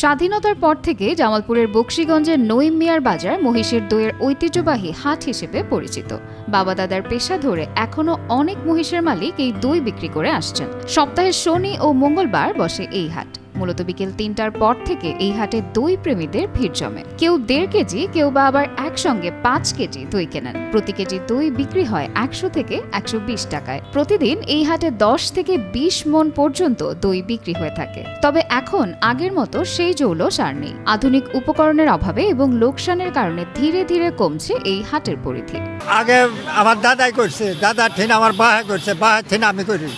স্বাধীনতার পর থেকে জামালপুরের বক্সিগঞ্জের নইম মিয়ার বাজার মহিষের দইয়ের ঐতিহ্যবাহী হাট হিসেবে পরিচিত। বাবা দাদার পেশা ধরে এখনও অনেক মহিষের মালিক এই দই বিক্রি করে আসছেন। সপ্তাহের শনি ও মঙ্গলবার বসে এই হাট। মূলত বিকেল তিনটার পর থেকে এই হাটে দই প্রেমীদের ভিড় জমে। কেউ দেড় কেজি, কেউ বা আবার একসঙ্গে পাঁচ কেজি দই কেনেন। প্রতি কেজি দই বিক্রি হয় একশো থেকে একশো বিশ টাকায়। প্রতিদিন এই হাটে দশ থেকে বিশ মন পর্যন্ত দই বিক্রি হয়ে থাকে। তবে এখন আগের মতো সেই জৌলস আর নেই। আধুনিক উপকরণের অভাবে এবং লোকসানের কারণে ধীরে ধীরে কমছে এই হাটের পরিধি। আগে আমার দাদাই করছে, দাদা ঠিন আমার বাহা করছে বাহা ঠিন আমি করি।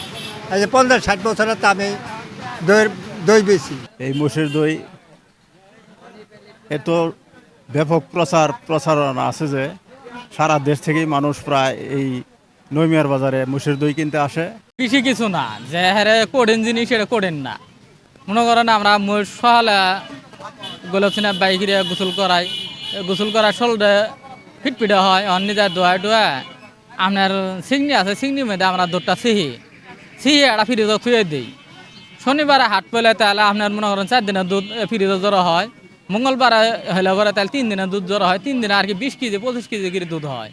এই যে পঞ্চাশ ষাট বছরের তো আমি দইয়ের দই বেশি। এই মোষের দই এত ব্যাপক প্রচার প্রচারণা আছে যে সারা দেশ থেকেই মানুষ প্রায় এই নৈমিয়ার বাজারে মোষের দই কিনতে আসে। বেশি কিছু না যে হারে করেন জিনিস এটা করেন না। মনে করেন আমরা মোট সকালে গোলাপসিনা বাইকিরে গোসল করাই গোসল করার শোলডে ফিটফিটে হয় অন্য যা দোয়া ডোয়া আপনার সিংনি আছে সিংনির মধ্যে আমরা দুধটা সিহি। সিহি একটা ফ্রিজে থুয়ে দিই। শনিবারে হাট পেলে তাহলে আপনার মনে করেন চার দিনের দুধ ফ্রিজে জড়ো হয়। মঙ্গলবারে হলে পরে তাহলে তিন দিনের দুধ জড়ো হয়। তিন দিনে আর কি বিশ কেজি, পঁচিশ কেজি করে দুধ হয়।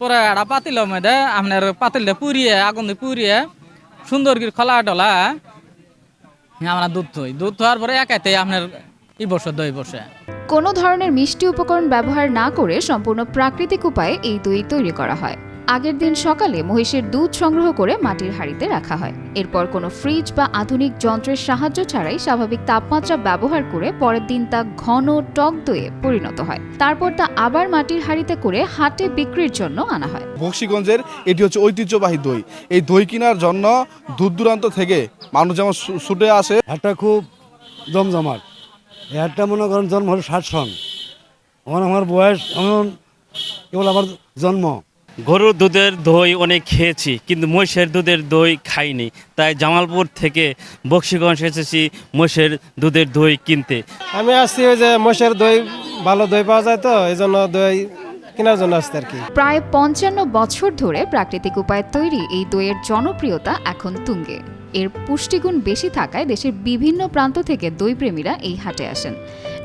পরে একটা পাতিলের মধ্যে আপনার পাতিলটা পুড়িয়ে, আগুন দিয়ে পুড়িয়ে সুন্দর করে খোলা ডলা আমরা দুধ থই দুধ ধোয়ার পরে একাইতে আপনার ই বসে, দই বসে। কোনো ধরনের মিষ্টি উপকরণ ব্যবহার না করে সম্পূর্ণ প্রাকৃতিক উপায়ে এই দই তৈরি করা হয়। আগের দিন সকালে মহিষের দুধ সংগ্রহ করে মাটির হাঁড়িতে রাখা হয়। এরপর কোনো ফ্রিজ বা আধুনিক যন্ত্রের সাহায্য ছাড়াই স্বাভাবিক তাপমাত্রা ব্যবহার করে পরের দিন তা ঘন টক দইয়ে পরিণত হয়। তারপর তা আবার মাটির হাঁড়িতে করে হাটে বিক্রির জন্য আনা হয়। বক্সিগঞ্জের এটি হচ্ছে ঐতিহ্যবাহী দই। এই দই কেনার জন্য দূর দূরান্ত থেকে মানুষ যেমন ছুটে আসে। হাটটা খুব জমজমাট। হাটটা মনে করেন জন্ম হলো ষাট সন। আমার আমার বয়স এমন কেবল আমার জন্ম। গরুর দুধের দই অনেক খেয়েছি, কিন্তু মহিষের দুধের দই খাইনি। তাই জামালপুর থেকে বক্সিগঞ্জ এসেছি মহিষের দুধের দই কিনতে। আমি আসছি ওই যে মহিষের দই, ভালো দই পাওয়া যায় তো, এই জন্য দই কেনার জন্য আসছি আর কি। প্রায় পঞ্চান্ন বছর ধরে প্রাকৃতিক উপায়ে তৈরি এই দইয়ের জনপ্রিয়তা এখন তুঙ্গে। এর পুষ্টিগুণ বেশি থাকায় দেশের বিভিন্ন প্রান্ত থেকে দই প্রেমীরা এই হাটে আসেন।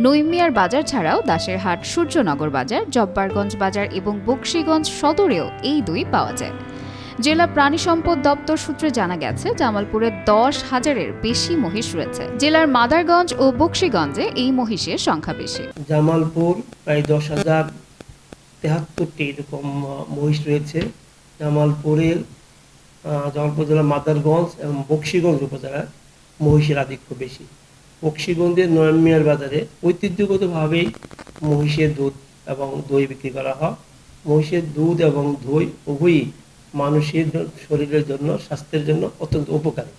নৈমিয়ার বাজার ছাড়াও দাসের হাট সূর্যনগর বাজার জব্বারগঞ্জ বাজার এবং বক্সিগঞ্জ সদরেও এই দই পাওয়া যায়। জেলা প্রাণী সম্পদ দপ্তর সূত্রে জানা গেছে জামালপুরে দশ হাজারের বেশি মহিষ রয়েছে। জেলার মাদারগঞ্জ ও বক্সিগঞ্জে এই মহিষের সংখ্যা বেশি। জামালপুর প্রায় দশ হাজার তেহাত্তরটি এরকম মহিষ রয়েছে। জামালপুরের জামালপুর জেলার মাদারগঞ্জ এবং বক্সিগঞ্জ উপজেলার মহিষের আধিক্য বেশি। বক্সিগঞ্জের নয়মিয়ার বাজারে ঐতিহ্যগতভাবেই মহিষের দুধ এবং দই বিক্রি করা হয়। মহিষের দুধ এবং দই উভয়ই মানুষের শরীরের জন্য, স্বাস্থ্যের জন্য অত্যন্ত উপকারী।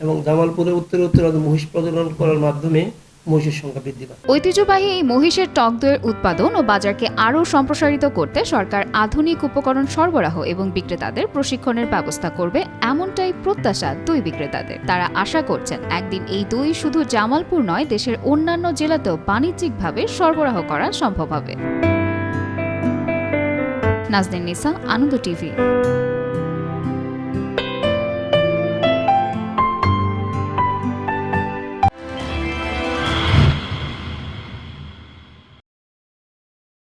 এবং জামালপুরে উত্তর উত্তর মহিষ প্রজনন করার মাধ্যমে মহিষের সংখ্যা বৃদ্ধি পায়। ঐতিহ্যবাহী এই মহিষের টক দইয়ের উৎপাদন ও বাজারকে আরও সম্প্রসারিত করতে সরকার আধুনিক উপকরণ সরবরাহ এবং বিক্রেতাদের প্রশিক্ষণের ব্যবস্থা করবে এমনটাই প্রত্যাশা দই বিক্রেতাদের। তারা আশা করছেন একদিন এই দই শুধু জামালপুর নয়, দেশের অন্যান্য জেলাতেও বাণিজ্যিকভাবে সরবরাহ করা সম্ভব হবে। নাজদিন নিসা, আনন্দ টিভি।